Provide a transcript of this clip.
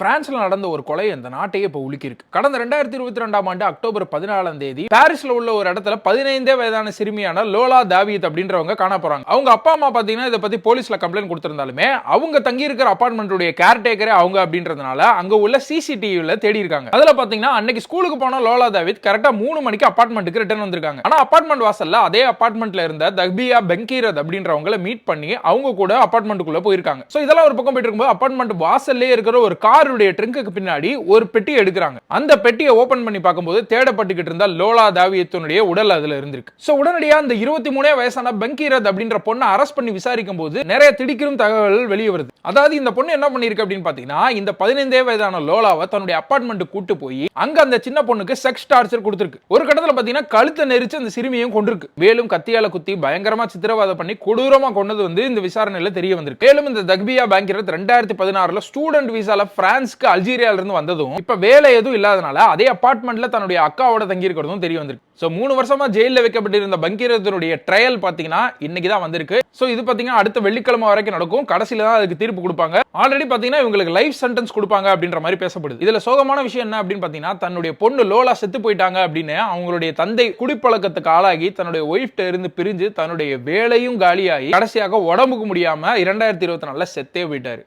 பிரான்ஸ்ல நடந்த ஒரு கொலை அந்த நாட்டையே இப்போ உலுக்கியிருக்கு. கடந்த ரெண்டாயிரத்தி இருபத்தி ரெண்டாம் ஆண்டு அக்டோபர் பதினாலாம் தேதி பாரிஸ்ல உள்ள ஒரு இடத்துல பதினைந்தே வயதான சிறுமியான லோலா தாவித் அப்படின்றவங்க காண போறாங்க. அவங்க அப்பா அம்மா பாத்தீங்கன்னா இதை பத்தி போலீஸ்ல கம்ப்ளைண்ட் கொடுத்திருந்தாலுமே அவங்க தங்கி இருக்கிற அபார்ட்மெண்ட்டுடைய கேர்டேக்கரே அவங்க அப்படின்றதுனால அங்க உள்ள சிசிடிவில தேடி இருக்காங்க அதுல பாத்தீங்கன்னா அன்னைக்கு ஸ்கூலுக்கு போன லோலா தாவீத் கரெக்டா மூணு மணிக்கு அபார்ட்மெண்ட்டுக்கு ரிட்டர்ன் வந்திருக்காங்க. ஆனா அபார்ட்மெண்ட் வாசல்ல அதே அபார்ட்மெண்ட்ல இருந்த தக்பியா பெங்கீரத் அப்படின்றவங்களை மீட் பண்ணி அவங்க கூட அபார்ட்மெண்ட்டுக்குள்ள போயிருக்காங்க. ஸோ இதெல்லாம் ஒரு பக்கம் போயிட்டு இருக்கும்போது அபார்ட்மெண்ட் வாசல்லே இருக்கிற ஒரு காருடைய ட்ரிங்குக்கு பின்னாடி ஒரு பெட்டி எடுக்கிறாங்க. அந்த பெட்டியை ஓபன் பண்ணி பார்க்கும்போது தேடப்பட்டுக்கிட்டு இருந்த லோலா தாவியத்தினுடைய உடல் அதுல இருந்திருக்கு. சோ உடனடியா அந்த இருபத்தி மூணே வயசான பங்கீரத் அப்படின்ற பொண்ணை அரெஸ்ட் பண்ணி விசாரிக்கும் போது நிறைய திடிக்கிறும் தகவல்கள் வெளியே வருது. அதாவது இந்த பொண்ணு என்ன பண்ணிருக்கு அப்படின்னு பாத்தீங்கன்னா இந்த பதினைந்தே வயதான லோலாவை தன்னுடைய அப்பார்ட்மெண்ட் கூட்டு போய் அங்க அந்த சின்ன பொண்ணுக்கு செக்ஸ் டார்ச்சர் கொடுத்துருக்கு. ஒரு கட்டத்துல பாத்தீங்கன்னா கழுத்தை நெரிச்சு அந்த சிறுமியும் கொண்டிருக்கு மேலும் கத்தியால குத்தி பயங்கரமா சித்திரவதை பண்ணி கொடூரமா கொண்டது வந்து இந்த விசாரணையில தெரிய வந்திருக்கு. மேலும் இந்த தக்பியா பேங்க் ரெண்டாயிரத்தி பதினாறுல ஸ்டூடெண்ட் விசால பிரான்ஸ்க்கு அல்ஜீரியால இருந்து வந்ததும் இப்ப வேலை எதுவும் இல்லாதனால அதே அபார்ட்மெண்ட்ல தன்னுடைய அக்காவோட தங்கி இருக்கிறதும் தெரிய வந்திருக்கு. சோ மூணு வருஷமா ஜெயில வைக்கப்பட்டிருந்த பங்கீரத்தினுடைய ட்ரையல் பாத்தீங்கன்னா இன்னைக்கு தான் வந்திருக்கு. சோ இது பாத்தீங்கன்னா அடுத்த வெள்ளிக்கிழமை வரைக்கும் நடக்கும். கடைசியில தான் அதுக்கு தீர்ப்பு கொடுப்பாங்க. ஆல்ரெடி பாத்தீங்கன்னா இவங்களுக்கு லைஃப் சென்டென்ஸ் கொடுப்பாங்க அப்படின்ற மாதிரி பேசப்படுது. இதுல சோகமான விஷயம் என்ன அப்படின்னு பாத்தீங்கன்னா தன்னுடைய பொண்ணு லோலா செத்து போயிட்டாங்க அப்படின்னு அவங்களுடைய தந்தை குடிப்பழக்கத்துக்கு ஆளாகி தன்னுடைய ஒய்ஃப்ட இருந்து பிரிஞ்சு தன்னுடைய வேலையும் காலியாகி கடைசியாக உடம்புக்கு முடியாம இரண்டாயிரத்தி இருபத்தி நாலுல செத்தே போயிட்டாரு.